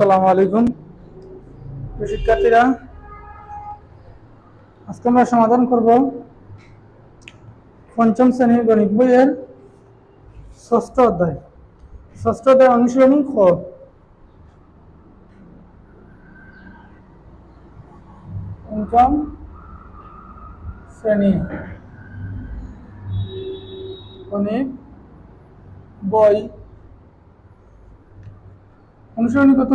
আসসালামু আলাইকুম। শিক্ষার্থীরা আজকে আমরা সমাধান করব পঞ্চম শ্রেণির গণিত বইয়ের ষষ্ঠ অধ্যায়। ষষ্ঠ অধ্যায় অনুশীলনী খ পঞ্চম শ্রেণি গণিত বই অনুসরণী কত?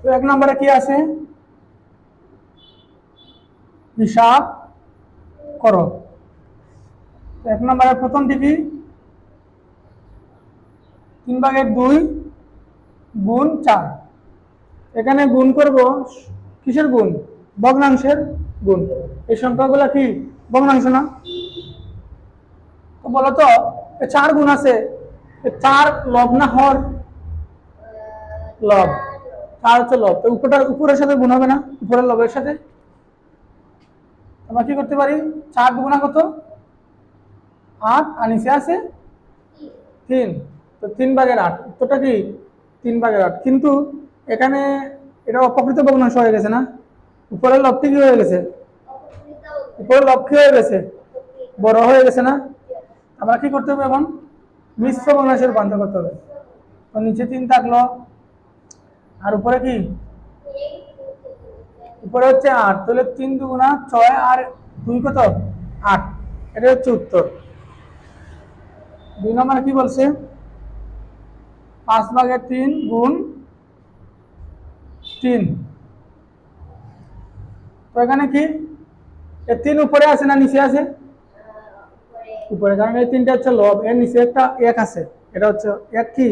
তো এক নম্বরে কি আছে? হিসাব করো। এক নম্বরের প্রথম কি তিন ভাগের দুই গুণ চার। এখানে গুণ করব, কিসের গুণ? ভগ্নাংশের গুণ। এই সংখ্যাগুলো কি ভগ্নাংশ না? তো বলো তো, এ চার গুণ আছে চার লব না হর? লব। চার হচ্ছে লব। উপরটার উপরের সাথে গুণ হবে না? উপরের লবের সাথে? আমরা কি করতে পারি? চার দুগুণা কত? আট, আর নিচে আছে তিন। তো তিন ভাগের আট, উত্তরটা কি? তিন ভাগের আট। কিন্তু এখানে এটা অপকৃত ভগ্নাংশ হয়ে গেছে না? উপরের লবটি কি হয়ে গেছে। উপরের লব হয়ে গেছে? বড় হয়ে গেছে না? আমরা কি করতে হবে এখন? মিশ্র ভগ্নাংশে রূপান্তর করতে হবে। নিচে তিন থাকল আর উপরে কি? উপরে হচ্ছে আট। তাহলে তিন দুগুণা ছয় আর দুই কত? আট। এটা হচ্ছে উত্তর। দুই নম্বরে কি বলছে? পাঁচ ভাগের তিন গুণ তিন। তো এখানে কি? এ তিন উপরে আছে না নিচে আছে? উপরে, কারণ এই তিনটা হচ্ছে লব, এর নিচে একটা এক আছে। এটা হচ্ছে এক কি?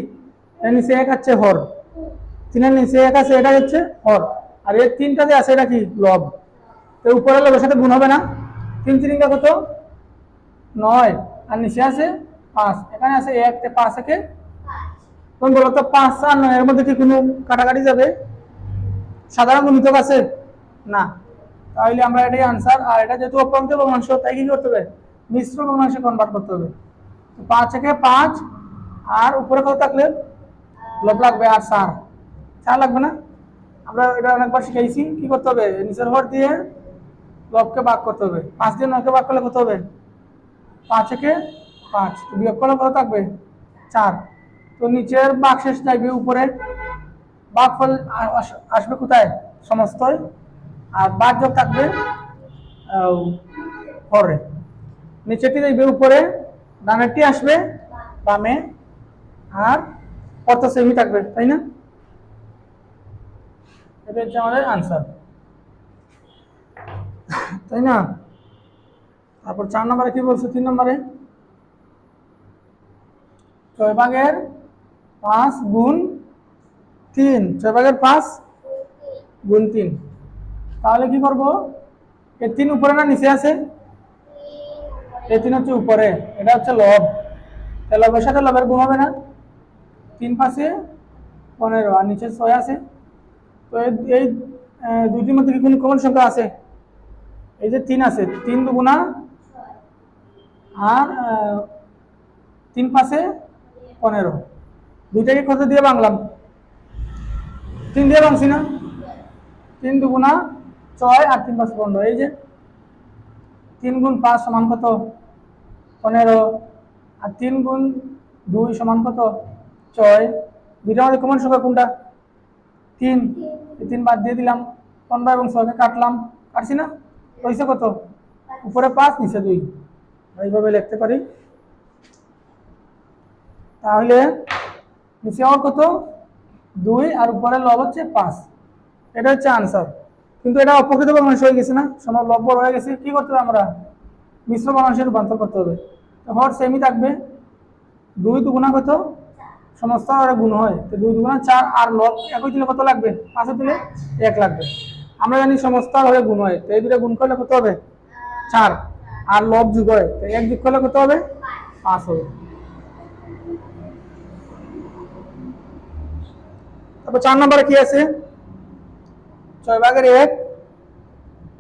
এর নিচে এক আছে হর। তিনের নিচে এক আছে এটা হচ্ছে হর। আর এর তিনটা যে আছে, এটা কি? লব। তো উপরে লবের সাথে গুণ হবে না? তিন তিনটা কত? নয়। আর নিচে আছে পাঁচ। এখানে আছে এক পাঁচ একে তখন বলো তো পাঁচ আর নয়, এর মধ্যে কি কোনো কাটাকাটি যাবে? সাধারণ গুণিতক আছে? না। তাহলে আমরা এটাই আনসার আর এটা যেহেতু অপ্রান্ত ভগ্নাংশ তাই কি করতে হবে? মিশ্র ভগ্নাংশে কনভার্ট করতে হবে। পাঁচ থেকে পাঁচ, আর উপরে কত থাকলে? লব লাগবে আর সার চার লাগবে না? আমরা এটা অনেকবার শিখাইছি। কি করতে হবে? নিচের ঘর দিয়ে লবকে ভাগ করতে হবে। পাঁচ দিয়ে নয়কে ভাগ করলে কত হবে? পাঁচ থেকে পাঁচ। বিয়োগ করলে কত থাকবে? চার। তো নিচের বাঘ শেষ যাইবে উপরে। বাঘ ফল আস- আসবে কোথায়? সমস্তই আর বাঘ যোগ থাকবে হরে নিচেরটি দেখবে উপরে ডানেরটি আসবে, বামে, আর কত সেমি থাকবে, তাই না? এটা হচ্ছে আমাদের আনসার তাই না? তারপর চার নম্বরে কি বলছে? তিন নম্বরে? ছয় ভাগের পাঁচ গুণ তিন। ছয় ভাগের পাঁচ গুণ তিন। তাহলে কি করব? এর তিন উপরে না নিচে আছে? এই তিন হচ্ছে উপরে, এটা হচ্ছে লব। লবের সাথে লবের গুণ হবে না। তিন পাশে পনেরো, আর নিচে ছয় আছে। তো এই- দুইটির মধ্যে কি কোনো কমন সংখ্যা আছে? এই যে তিন আছে, তিন দুগুণা আর তিন পাশে পনেরো। দুইটাকে কত দিয়ে বাংলাম তিন দিয়ে বাংছি না? তিন দুগুণা ছয় আর তিন পাঁচ পনেরো, এই যে তিন গুণ পাঁচ সমান কত? পনেরো। আর তিন গুণ দুই সমান কত? ছয়। দুইটা আমাদের কমন সংখ্যা কোনটা? তিন। তিন বাদ দিয়ে দিলাম। পনেরো এবং ছয়কে কাটলাম। কাটছি না? পয়সা কত? উপরে পাঁচ, নিচে দুই। এইভাবে লিখতে পারি। তাহলে নিচে আমার কত? দুই আর উপরে লব হচ্ছে পাঁচ। এটা হচ্ছে আনসার কিন্তু এটা অপকৃত ভগ্নাংশ হয়ে গেছে না? লব হয়ে গেছে। কি করতে হবে আমরা? মিশ্র ভগ্নাংশে রূপান্তর করতে হবে। হর সেমি থাকবে। দুই দুগুণা কত? সমস্ত আর গুণ হয়। তো দুই দুগুণা চার আর লব একই দিলে কত লাগবে? পাঁচে দিলে এক লাগবে। আমরা জানি সমস্ত হয়ে গুণ হয়। তো এই দুটো গুণ করলে কত হবে? চার। আর লব যুগ হয়। তো এক যুগ করলে কত হবে? পাঁচ হবে। তারপর চার নম্বরে কি আছে? ছয় ভাগের এক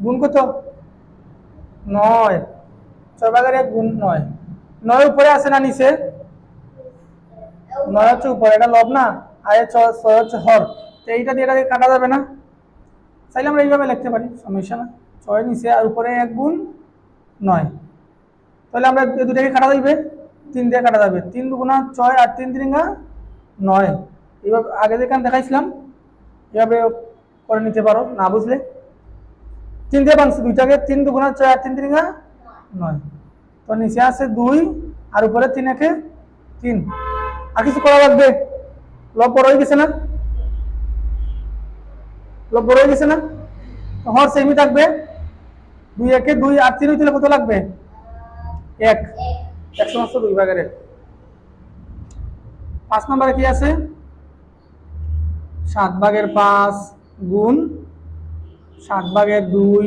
গুণ কত? নয়। ছয় ভাগের এক গুণ নয়। নয় উপরে আছে না নিচে? নয় হচ্ছে উপরে, এটা লব না? আর ছয় হচ্ছে হর। তো এইটা দিয়ে এটাকে কাটা যাবে না? চাইলে আমরা এইভাবে লিখতে পারি, সমস্যা না। ছয় নিচে আর উপরে এক গুণ নয়। তাহলে আমরা দুটাকে কাটা যাবে তিন দিয়ে কাটা যাবে। তিন দুগুণা ছয় আর তিন তিরিঙ্গা নয়। এইভাবে আগে যেখানে দেখাইছিলাম, এভাবে করে নিতে পারো, না বুঝলে? তিন দিয়ে বানছে দুইটাকে তিন দুগুণা আর তিন তিরিঙ্গা নয়। তো নিচে আছে দুই, আর উপরে তিন একে তিন। আর কিছু করা লাগবে? লব বড় হয়ে গেছে না? লব বড় হয়ে গেছে না? হর সেমই থাকবে। দুই একে দুই, আর তিন হইতে কত লাগবে? এক। এক সমস্ত দুই ভাগের। পাঁচ নম্বরে কি আছে? সাত ভাগের পাঁচ গুণ, সাত ভাগের দুই,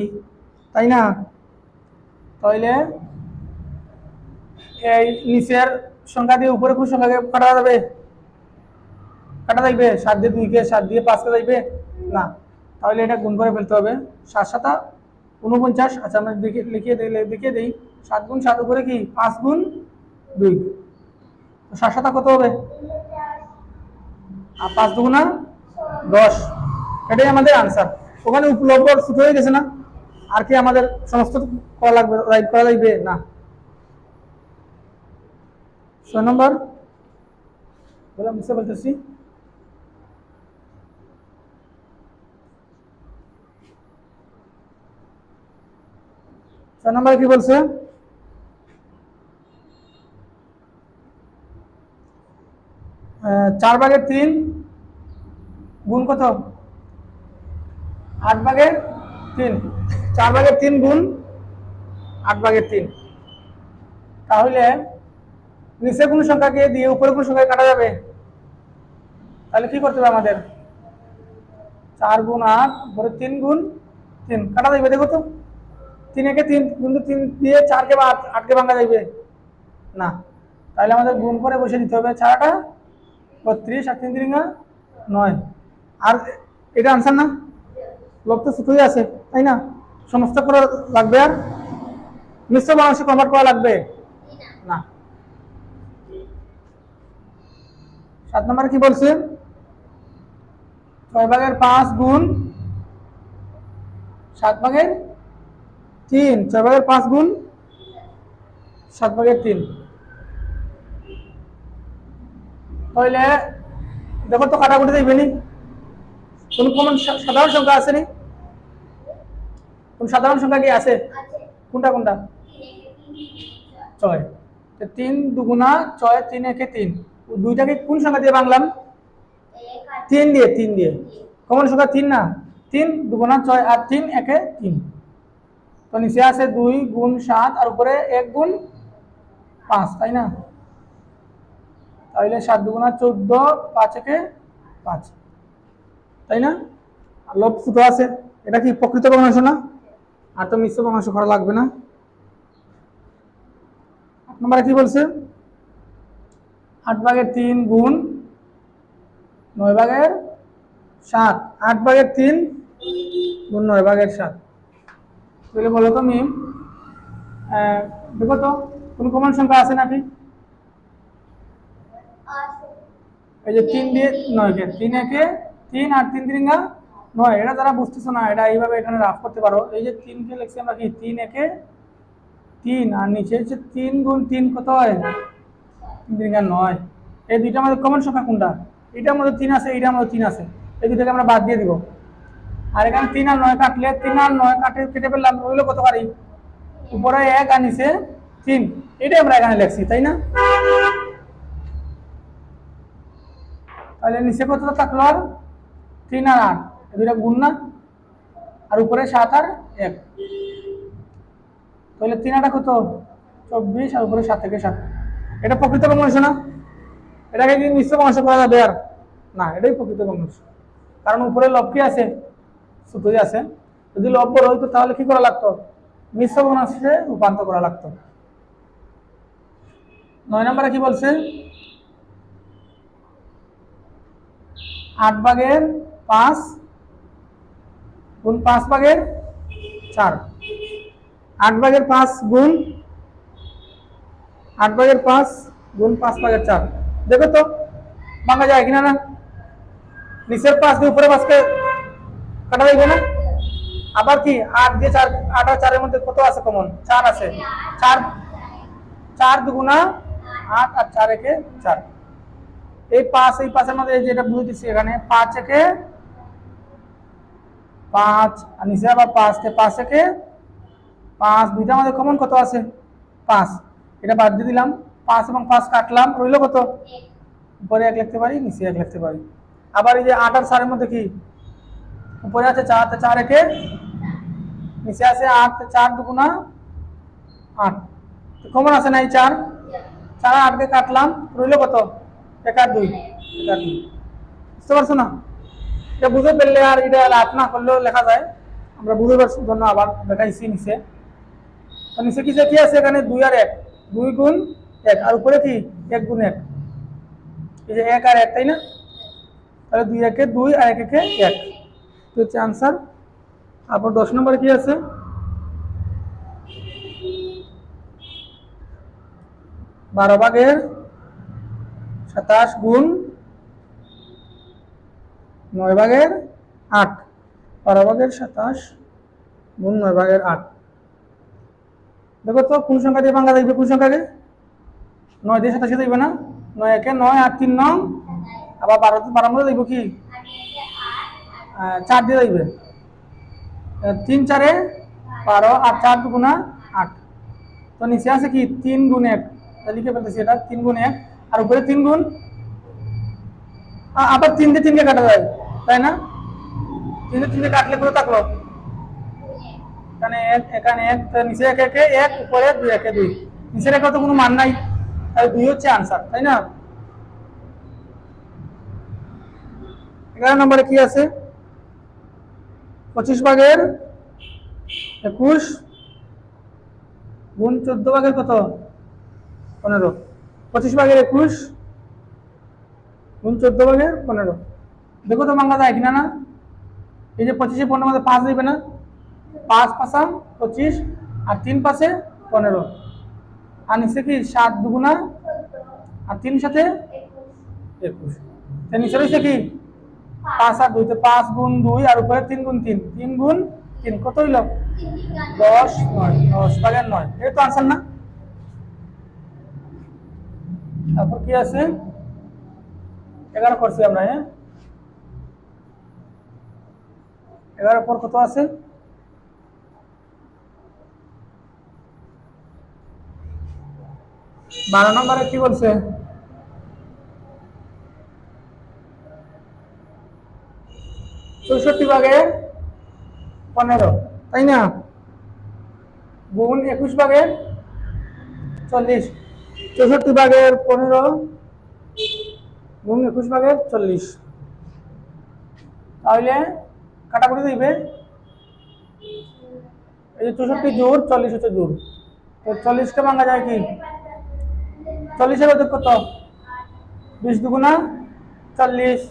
তাই না? তাইলে এই নিচের সংখ্যা দিয়ে উপরে কোন সংখ্যাকে কাটা যাবে? কাটা যাইবে? সাত দিয়ে দুইকে, সাত দিয়ে পাঁচকে যাইবে? না। তাহলে এটা গুণ করে ফেলতে হবে। সাত সাতা উনপঞ্চাশ আচ্ছা আমরা দেখে লিখিয়ে দিই দেখিয়ে দিই। সাত গুণ সাত উপরে কি? পাঁচ গুণ দুই। সাত সাতা কত হবে? আর পাঁচ দুগুণা দশ। এটাই আমাদের আনসার ওখানে উপলব্ধ ছুট হয়ে গেছে না? আর কি আমাদের সমস্ত করা লাগবে রাইট করা লাগবে? না। ছয় নম্বর। বললাম, বুঝতে পারতেছি। ছয় নম্বর কি বলছে? চার ভাগের তিন গুণ কত? আট ভাগের তিন। চার ভাগের তিন গুণ আট ভাগের তিন। তাহলে নিচে কোনো সংখ্যাকে দিয়ে উপরে কোনো সংখ্যাকে কাটা যাবে? তাহলে কি করতে হবে আমাদের? চার গুণ আট, উপরে তিন গুণ তিন। কাটা যাবে দেখো তো। তিন একে তিন, কিন্তু তিন দিয়ে চারকে বা আট- আটকে ভাঙা যাবে না। তাহলে আমাদের গুণ করে বসে দিতে হবে চারটা, বত্রিশ আর তিন তিরিঙ্গা নয়। আর এটা আনসার না? লোক তো শুধুই আছে, তাই না? সমস্ত করা লাগবে আর? মিশ্র মানুষে কনভার্ট করা লাগবে? না। সাত নম্বরে কি বলছে ছয় ভাগের পাঁচ গুণ সাত ভাগের তিন। ছয় ভাগের পাঁচ গুণ সাত ভাগের তিন। তাহলে দেখো তো কাটাকুটি দেখবে নি কোন সাধারণ সংখ্যা আছে নি? কোন সাধারণ সংখ্যা কি আছে? কোনটা কোনটা? ছয়। তিন দুগুণা ছয়, তিন একে তিন। দুইটাকে কোন সংখ্যা দিয়ে বাংলাম তিন দিয়ে তিন দিয়ে। কমন সংখ্যা তিন না? তিন দুগুণা ছয় আর তিন একে তিন। তো নিচে আছে দুই গুণ সাত আর উপরে এক গুণ পাঁচ, তাই না? তাহলে সাত দুগুণা চোদ্দ, পাঁচ একে পাঁচ। তাই না? লোভ ফুটো আছে। এটা কি প্রকৃত বংশ না? আর তো মিশ্র বংশ করা লাগবে না। আট নম্বরে কি বলছে? আট ভাগের তিন গুণ নয় ভাগের সাত। আট ভাগের তিন গুণ নয় ভাগের সাত। তাহলে বলো তো মিম আহ, দেখো তো কোন কমন সংখ্যা আছে নাকি? এই যে তিন দিয়ে নয় কে? তিন একে তিন আর তিন তিরিঙ্গা নয়, এটা যারা বুঝতেছো না, এটা এইভাবে এখানে রাফ করতে পারো। এই যে তিনকে লিখছি আমরা কি? তিন একে তিন, আর নিচে হচ্ছে তিন গুণ তিন কত হয়? তিন তিরিঙ্গা নয়। এই দুইটার মধ্যে কমন সংখ্যা কোনটা? এটার মধ্যে তিন আছে এইটার মধ্যে তিন আছে। এই দুটাকে আমরা বাদ দিয়ে দিব। আর এখানে তিন আর নয় কাটলে, তিন আর নয় কাটে কেটে ফেললাম রইল কত পারি? উপরে এক আর নিচে তিন। এটাই আমরা এখানে লিখছি, তাই না? তাহলে নিচে কত থাকল আর? তিন আর আট দুইটা গুণ না? আর উপরে সাত আর এক। তাহলে তিন আটা কত? চব্বিশ, আর উপরে সাত থেকে সাত। এটা প্রকৃত বংশ না? এটাকে কি মিশ্র বংশ করা যাবে আর? না, এটাই প্রকৃত বংশ কারণ উপরে লব কি আছে? সুতোই আছে। যদি লব বড় হইতো তাহলে কি করা লাগতো? মিশ্র বংশে রূপান্তর করা লাগতো। নয় নম্বরে কি বলছে? আট পাঁচ গুণ পাঁচ ভাগের চার। আট ভাগের পাঁচ গুণ, আট ভাগের পাঁচ গুণ পাঁচ ভাগের চার। দেখো তো, ভাঙা যায় কিনা না? নিচের পাঁচ দিয়ে উপরে পাঁচকে কাটা যাইবে না? আবার কি, আট দিয়ে চার, আট আর চারের মধ্যে কত আছে কমন চার আছে। চার চার দুগুণা আট আর চার একে চার। এই পাঁচ, এই পাঁচের মধ্যে যেটা বুঝতেছি এখানে, পাঁচ একে পাঁচ, আর নিচে আবার পাঁচ, তে পাঁচ একে পাঁচ, দুইটা আমাদের কমন কত আছে? পাঁচ। এটা বাদ দিয়ে দিলাম। পাঁচ এবং পাঁচ কাটলাম, রইল কত? উপরে এক লিখতে পারি, নিচে এক লিখতে পারি। আবার এই যে আট আর চারের মধ্যে কি? উপরে আছে চার চার একে নিচে আছে আট চার দুগুণা আট। কমন আছে না এই চার? চার আটকে কাটলাম, রইল কত? এক আর দুই। এক আর দুই। বুঝতে পারছ না? এটা বুঝে ফেললে আর এটা লাভ না করলেও লেখা যায়। আমরা বুঝে পারছি জন্য আবার দেখাইছি নিচে। নিচে কিসে কি আছে এখানে? দুই আর এক। দুই গুণ এক। আর উপরে কি? এক গুণ এক। এই যে এক আর এক, তাই না? তাহলে দুই একে দুই আর এক একে এক। তো হচ্ছে আনসার তারপর দশ নম্বরে কি আছে? বারো ভাগের সাতাশ গুণ নয় ভাগের আট। বারো ভাগের সাতাশ গুণ নয় ভাগের আট। দেখো তো কোন সংখ্যা দিয়ে ভাঙা যাইবে কোন সংখ্যাকে নয় দিয়ে সাতাশে যাইবে না? নয় একে নয় আট তিন নং। আবার বারো বারোর মধ্যে যাইব কি? চার দিয়ে আহ, তিন চারে বারো আর চার দুগুণা আট। তো নিচে আছে কি? তিন গুণ এক। লিখে ফেলতেছি এটা। তিন গুণ এক। আর উপরে তিন গুণ? আবার তিন দিয়ে তিনকে কাটা যায়। তাই না? তিন দিয়ে তিনকে কাটলে করে থাকল এখানে এক এক নিচে এক, একে এক, উপরে দুই, একে দুই। একে তো কোনো মান নাই। দুই হচ্ছে আনসার তাই না? এগারো কি আছে? পঁচিশ ভাগের একুশ গুণ চোদ্দ ভাগের কত? পনেরো। পঁচিশ ভাগের একুশ গুণ চোদ্দ ভাগের পনেরো। দেখো তো বাংলা যায় কিনা না? এই যে পঁচিশে পনেরো মধ্যে পাঁচ দিবে না? পাঁচ পাঁচা পঁচিশ, আর তিন পাশে পনেরো। আর নিচে কি সাত দুগুণা? আর তিন সাথে একুশ। নিচে রয়েছে কি? পাঁচ আর দুইতে পাঁচ গুণ দুই, আর উপরে তিন গুণ তিন। তিন গুণ তিন, কত হইল? দশ নয়, দশ ভাগের নয়। এই তো আনসার না? তারপর কি আছে? এগারো করছি আমরা হ্যাঁ? এগারো পর কত আছে? বারো নম্বরে কি বলছে? চৌষট্টি ভাগে পনেরো, তাই না? গুণ একুশ ভাগের চল্লিশ। চৌষট্টি ভাগের পনেরো, গুণ একুশ ভাগের চল্লিশ। তাহলে কাটাকুটি দিবে। এই যে চৌষট্টি জোর চল্লিশ হচ্ছে জোর তো চল্লিশকে ভাঙা যায় কি? চল্লিশের ওদের কত? বিশ দুগুণা চল্লিশ।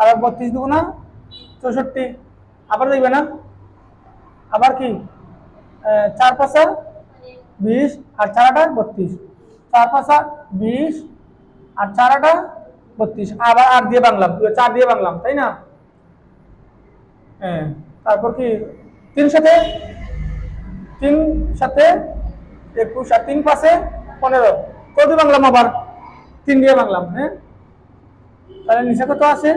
আবার বত্রিশ দুগুণা চৌষট্টি। আবার দেখবে না? আবার কি? চার পাঁচা বিশ আর চার আটা বত্রিশ। চার পাঁচা বিশ আর চার আটা বত্রিশ। আবার আট দিয়ে বাংলাম চার দিয়ে বাংলাম তাই না? হ্যাঁ তারপর কি, তিন সাথে তিন সাথে একুশ আর তিন পাশে পনেরো। কত বাংলাম আবার তিন দিয়ে বাংলাম হ্যাঁ? তাহলে নিচে কত আছে?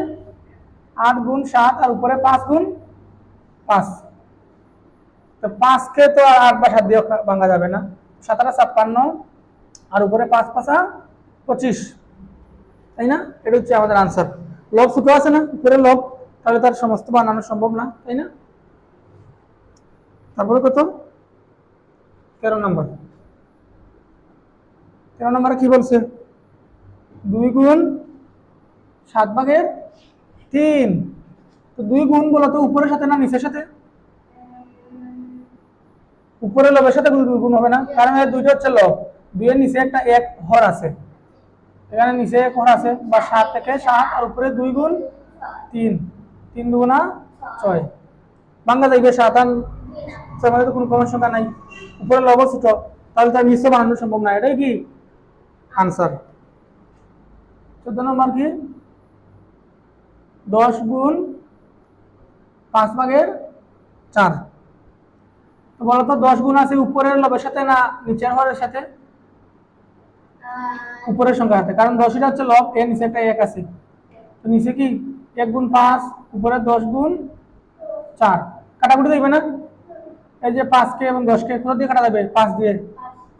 আট গুণ সাত আর উপরে পাঁচ গুণ পাঁচ। তো পাঁচকে তো আর আট বা সাত দিয়ে ভাঙা যাবে না। সাতাটা ছাপ্পান্ন আর উপরে পাঁচ পাঁচা পঁচিশ। তাই না? এটা হচ্ছে আমাদের আনসার লব ছোট আছে না? উপরে লব। তাহলে তার সমস্ত বানানো সম্ভব না, তাই না? তারপরে কত? তেরো নম্বর। তেরো নম্বরে কি বলছে? দুই গুণ সাত ভাগের তিন। তো দুই গুণ বলো তো, উপরের সাথে না নিচের সাথে? উপরে লবের সাথে দুই গুণ হবে না, কারণ দুইটা হচ্ছে লব দুইয়ের নিচে একটা এক হর আছে। এখানে নিচে এক হর আছে, বা সাত থেকে সাত, আর উপরে দুই গুণ তিন। তিন দুগুণা ছয়। বাংলা যাইবে সাত আর তো আমাদের তো কোনো কমন সংখ্যা নাই। উপরে লব ছোট তাহলে তার মিশ্র বানানো সম্ভব না। এটাই কি? আনসার চোদ্দ নম্বর কি? দশ গুণ পাঁচ ভাগের চার। তো বলো তো দশ গুণ আছে উপরের লবের সাথে না নিচের ঘরের সাথে? উপরের সংখ্যা হাতে কারণ দশটা হচ্ছে লব এর নিচে একটা এক আছে। তো নিচে কি? এক গুণ পাঁচ, উপরে দশ গুণ চার। কাটাকুটি দেখবে না? এই যে পাঁচকে এবং দশকে কোথা দিয়ে কাটা যাবে? পাঁচ দিয়ে।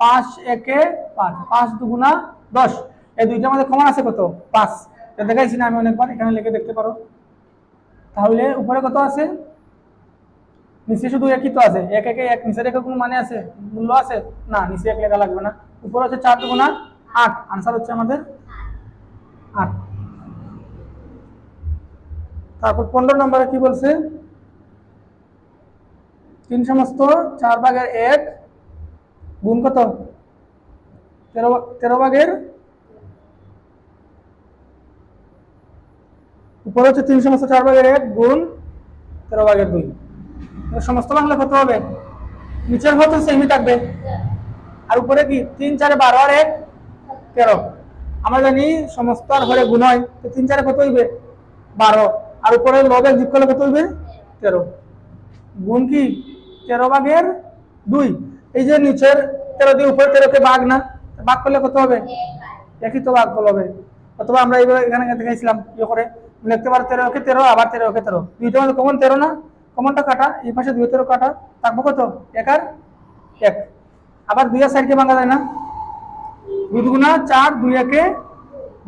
পাঁচ একে পাঁচ। পাঁচ দুগুণা দশ। এই দুইটার মধ্যে কমন আছে কত? পাঁচ। দেখাইছি না আমি অনেকবার, এখানে লিখে দেখতে পারো। তাহলে উপরে কত আছে? নিচে শুধু একই তো আছে। এক একে এক নিচে রেখে কোনো মানে আছে? মূল্য আছে? না, নিচে এক লেখা লাগবে না। উপরে হচ্ছে চার দুগুণা আট। আনসার হচ্ছে আমাদের আট। তারপর পনেরো নম্বরে কি বলছে? তিন সমস্ত, চার ভাগের এক, গুণ কত? তেরো তেরো ভাগের উপরে হচ্ছে তিন সমস্ত, চার ভাগের এক, গুণ তেরো ভাগের দুই। সমস্ত বাংলা কত হবে? নিচের ঘর সেমি থাকবে। আর উপরে কি? তিন, চারে বারো আর এক, তেরো। আমরা জানি সমস্ত আর ঘরে গুণ হয়, তো তিন, চারে কত হইবে? বারো। আর উপরে লবে যোগ করলে কত হইবে? তেরো। গুণ কি? তেরো ভাগের দুই। এই যে নিচের তেরো দিয়ে উপরে তেরোকে বাঘ না বাঘ করলে কত হবে? একই তো বাঘ হবে। অথবা আমরা এইভাবে এখানে দেখাইছিলাম ইয়ে করে। লিখতে পারো তেরোকে তেরো, আবার তেরোকে তেরো। দুইটা মধ্যে কমন তেরো না? কমনটা কাটা, এই পাশে দুই তেরো কাটা থাকব কত? এক আর এক। আবার দুই আর সাইডকে ভাঙা যায় না? দুই দুগুণা চার, দুই একে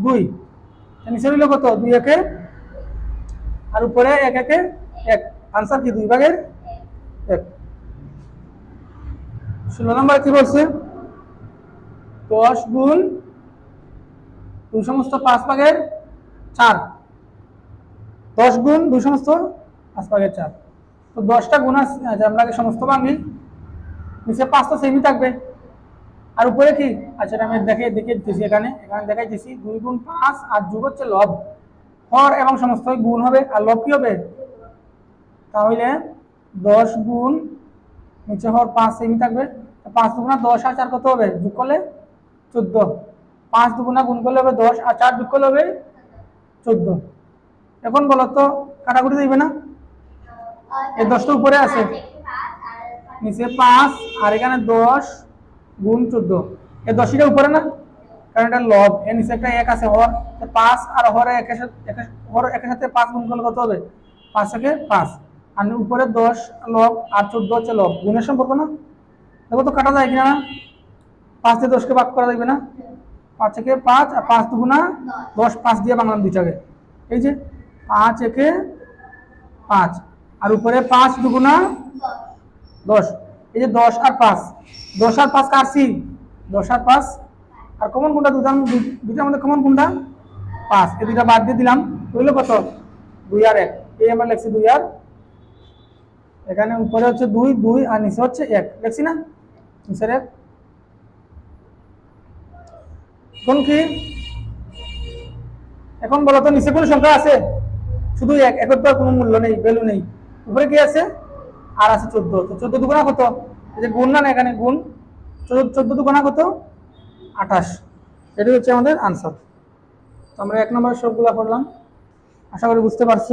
দুই। নিচে রইল কত? দুই একে আর উপরে এক একে এক। আনসার কি? দুই ভাগের এক। ষোলো নম্বর কি বলছে? দশ গুণ দুই সমস্ত পাঁচ ভাগের চার। দশ গুণ দুই সমস্ত পাঁচ ভাগের চার। তো দশটা গুণ আছে আচ্ছা আমরা সমস্ত ভাঙি নিচে পাঁচ তো সেমই থাকবে। আর উপরে কি? আচ্ছা আমি দেখে দেখে দিতেছি এখানে। এখানে দেখাই দিছি দুই গুণ পাঁচ আর যুগ হচ্ছে লব। হর এবং সমস্ত গুণ হবে, আর লব কি হবে? তাহলে দশ গুণ নিচে হর পাঁচ সেমি থাকবে। পাঁচ দুগুণা দশ আর চার কত হবে? যোগ করলে চোদ্দ। পাঁচ দুগুণা গুণ করলে হবে দশ আর চার যোগ করলে হবে চোদ্দ। এখন বলো তো, কাটাকুটি দিবে না? এই দশটা উপরে আছে। নিচে পাঁচ আর এখানে দশ গুণ চোদ্দ। এই দশটা উপরে না? কারণ এটা লব এর নিচে একটা এক আছে, হর পাঁচ আর হরে একের সাথে হর একের সাথে পাঁচ গুণ করলে কত হবে? পাঁচ থেকে পাঁচ। আর উপরে দশ, লব, আর চোদ্দ হচ্ছে লব। গুণের সম্পর্ক না? দেখো তো কাটা যায় কিনা না? পাঁচ দিয়ে দশকে ভাগ করা যাবে না? পাঁচ থেকে পাঁচ আর পাঁচ দুগুণা দশ, পাঁচ দিয়ে বাংলাম দুইটাকে এই যে, পাঁচ একে পাঁচ। আর উপরে পাঁচ দুগুণা দশ। এই যে দশ আর পাঁচ। দশ আর পাঁচ কাটছি দশ আর পাঁচ আর কমন কোনটা? দুটা দুটার মধ্যে কমন কোনটা? পাঁচ। এই দুইটা বাদ দিয়ে দিলাম। রইল কত? দুই আর এক। এই আমরা লিখছি দুই আর। এখানে উপরে হচ্ছে দুই দুই আর নিচে হচ্ছে এক। লিখছি না? নিচের এক। এখন কি? এখন বলো তো, নিচে কোনো সংখ্যা আছে? শুধু এক। একর তো কোনো মূল্য নেই ভ্যালু নেই। উপরে কি আছে? আর আছে চোদ্দ। তো চোদ্দ দুগুণা কত? এই যে গুণ না না, এখানে গুণ। চোদ্দ চোদ্দ দুগুণা কত? আঠাশ। এটাই হচ্ছে আমাদের আনসার তো আমরা এক নম্বর সবগুলো করলাম আশা করি বুঝতে পারছ।